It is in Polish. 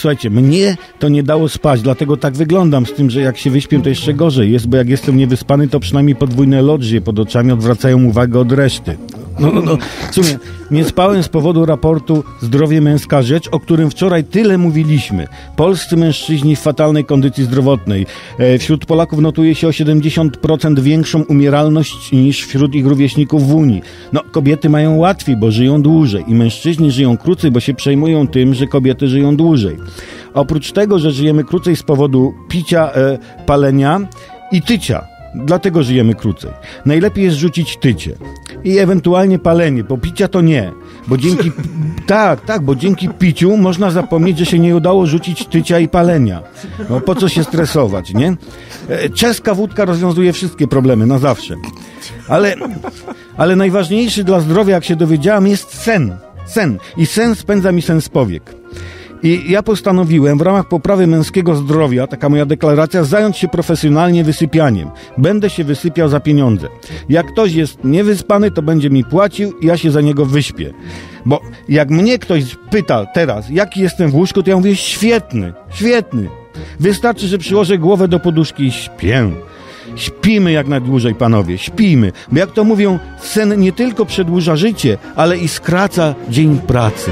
słuchajcie, mnie to nie dało spać, dlatego tak wyglądam, z tym, że jak się wyśpię, to jeszcze gorzej jest, bo jak jestem niewyspany, to przynajmniej podwójne lodzie pod oczami odwracają uwagę od reszty. No, no, no. W sumie nie spałem z powodu raportu Zdrowie Męska Rzecz, o którym wczoraj tyle mówiliśmy. Polscy mężczyźni w fatalnej kondycji zdrowotnej. E, wśród Polaków notuje się o 70% większą umieralność niż wśród ich rówieśników w Unii. No, kobiety mają łatwiej, bo żyją dłużej i mężczyźni żyją krócej, bo się przejmują tym, że kobiety żyją dłużej. Oprócz tego, że żyjemy krócej z powodu picia, e, palenia i tycia. Dlatego żyjemy krócej. Najlepiej jest rzucić tycie i ewentualnie palenie, bo picia to nie. Bo dzięki, tak, tak, bo dzięki piciu można zapomnieć, że się nie udało rzucić tycia i palenia. No po co się stresować, nie? E, Czeska wódka rozwiązuje wszystkie problemy na zawsze. Ale, ale najważniejszy dla zdrowia, jak się dowiedziałam, jest sen. Sen. I sen spędza mi sens powiek. I ja postanowiłem w ramach poprawy męskiego zdrowia, taka moja deklaracja, zająć się profesjonalnie wysypianiem. Będę się wysypiał za pieniądze. Jak ktoś jest niewyspany, to będzie mi płacił i ja się za niego wyśpię. Bo jak mnie ktoś pyta teraz, jaki jestem w łóżku, to ja mówię świetny, świetny. Wystarczy, że przyłożę głowę do poduszki i śpię. Śpimy jak najdłużej, panowie, śpimy. Bo jak to mówią, sen nie tylko przedłuża życie, ale i skraca dzień pracy.